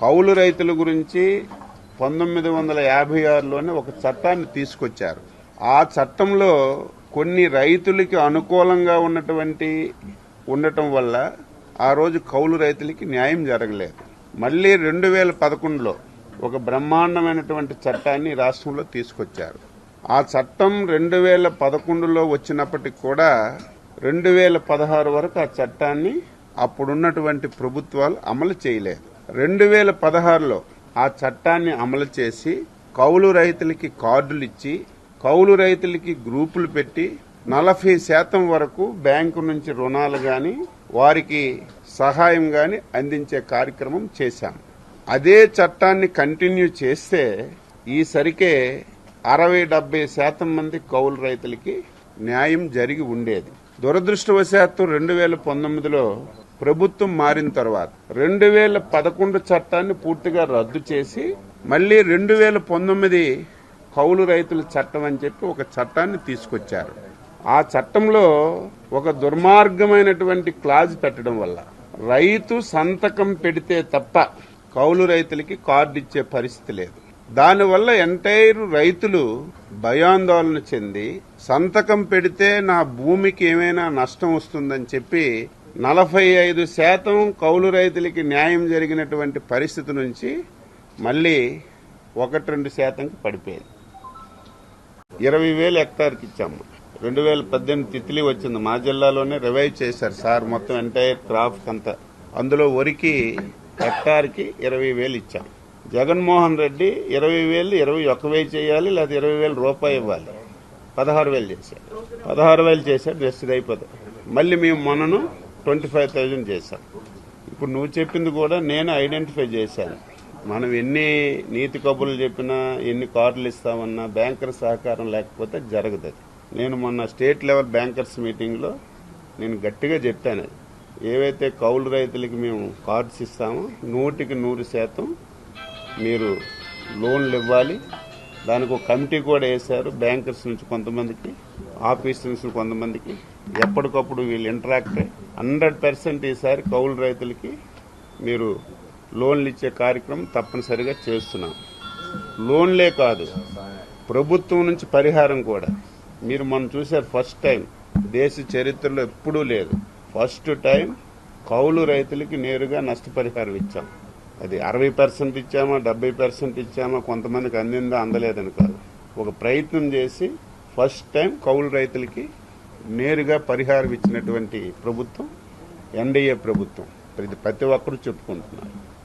కౌలు రైతుల గురించి పంతొమ్మిది వందల యాభై ఆరులోనే ఒక చట్టాన్ని తీసుకొచ్చారు. ఆ చట్టంలో కొన్ని రైతులకి అనుకూలంగా ఉన్నటువంటి ఉండటం వల్ల ఆ రోజు కౌలు రైతులకి న్యాయం జరగలేదు. మళ్ళీ రెండు వేల పదకొండులో ఒక బ్రహ్మాండమైనటువంటి చట్టాన్ని రాష్ట్రంలో తీసుకొచ్చారు. ఆ చట్టం రెండు వేల పదకొండులో వచ్చినప్పటికి కూడా రెండు వేల పదహారు వరకు ఆ చట్టాన్ని అప్పుడున్నటువంటి ప్రభుత్వాలు అమలు చేయలేదు. రెండు వేల పదహారులో ఆ చట్టాన్ని అమలు చేసి కౌలు రైతులకి కార్డులు ఇచ్చి కౌలు రైతులకి గ్రూపులు పెట్టి నలభై శాతం వరకు బ్యాంకు నుంచి రుణాలు గాని వారికి సహాయం గాని అందించే కార్యక్రమం చేశాం. అదే చట్టాన్ని కంటిన్యూ చేస్తే ఈసరికే అరవై డెబ్బై శాతం మంది కౌలు రైతులకి న్యాయం జరిగి ఉండేది. దురదృష్టవశాత్తు రెండు వేల పంతొమ్మిదిలో ప్రభుత్వం మారిన తర్వాత రెండు వేల పదకొండు చట్టాన్ని పూర్తిగా రద్దు చేసి మళ్ళీ రెండు వేల పంతొమ్మిది కౌలు రైతుల చట్టం అని చెప్పి ఒక చట్టాన్ని తీసుకొచ్చారు. ఆ చట్టంలో ఒక దుర్మార్గమైనటువంటి క్లాజ్ పెట్టడం వల్ల రైతు సంతకం పెడితే తప్ప కౌలు రైతులకి కార్డు ఇచ్చే పరిస్థితి లేదు. దానివల్ల ఎంటైర్ రైతులు భయాందోళన చెంది సంతకం పెడితే నా భూమికి ఏమైనా నష్టం వస్తుందని చెప్పి నలభై ఐదు శాతం కౌలు రైతులకి న్యాయం జరిగినటువంటి పరిస్థితి నుంచి మళ్ళీ ఒకటి రెండు శాతంకి పడిపోయింది. ఇరవై వేలు హెక్టార్కి ఇచ్చాము. రెండు వేల పద్దెనిమిది తిత్లీ వచ్చింది. మా జిల్లాలోనే రివైవ్ చేశారు సార్ మొత్తం ఎంటైర్ క్రాప్ అంతా. అందులో వరికి హెక్టార్కి ఇరవై వేలు ఇచ్చాం. జగన్మోహన్ రెడ్డి ఇరవై వేలు ఇరవై ఒక్క వేలు చేయాలి లేదా ఇరవై వేలు రూపాయి ఇవ్వాలి. పదహారు వేలు చేశారు పదహారు వేలు చేశారు జస్ట్ ఇది అయిపోతుంది మళ్ళీ మేము మొన్నను ట్వంటీ ఫైవ్ థౌజండ్ చేశాం. ఇప్పుడు నువ్వు చెప్పింది కూడా నేను ఐడెంటిఫై చేశాను. మనం ఎన్ని నీతి కబుర్లు చెప్పినా ఎన్ని కార్డులు ఇస్తామన్నా బ్యాంకర్ సహకారం లేకపోతే జరగదు నేను మొన్న స్టేట్ లెవెల్ బ్యాంకర్స్ మీటింగ్లో నేను గట్టిగా చెప్పాను అది. ఏవైతే కౌలు రైతులకి మేము కార్డ్స్ ఇస్తామో నూటికి నూరు శాతం మీరు లోన్లు ఇవ్వాలి. దానికి ఒక కమిటీ కూడా వేశారు బ్యాంకర్స్ నుంచి కొంతమందికి. ఆఫీసర్స్ కొంతమందికి ఎప్పటికప్పుడు వీళ్ళు ఇంటరాక్ట్ హండ్రెడ్ పర్సెంట్ ఈసారి కౌలు రైతులకి మీరు లోన్లు ఇచ్చే కార్యక్రమం తప్పనిసరిగా చేస్తున్నాం. లోన్లే కాదు ప్రభుత్వం నుంచి పరిహారం కూడా. మీరు మనం చూసారు ఫస్ట్ టైం దేశ చరిత్రలో ఎప్పుడూ లేదు. ఫస్ట్ టైం కౌలు రైతులకి నేరుగా నష్టపరిహారం ఇచ్చాం. అది అరవై పర్సెంట్ ఇచ్చామా డెబ్బై పర్సెంట్ ఇచ్చామా కొంతమందికి అందిందా అందలేదని కాదు. ఒక ప్రయత్నం చేసి ఫస్ట్ టైం కౌలు రైతులకి నేరుగా పరిహారం ఇచ్చినటువంటి ప్రభుత్వం ఎన్డీఏ ప్రభుత్వం. ప్రతి ప్రతి ఒక్కరూ చెప్పుకుంటున్నారు.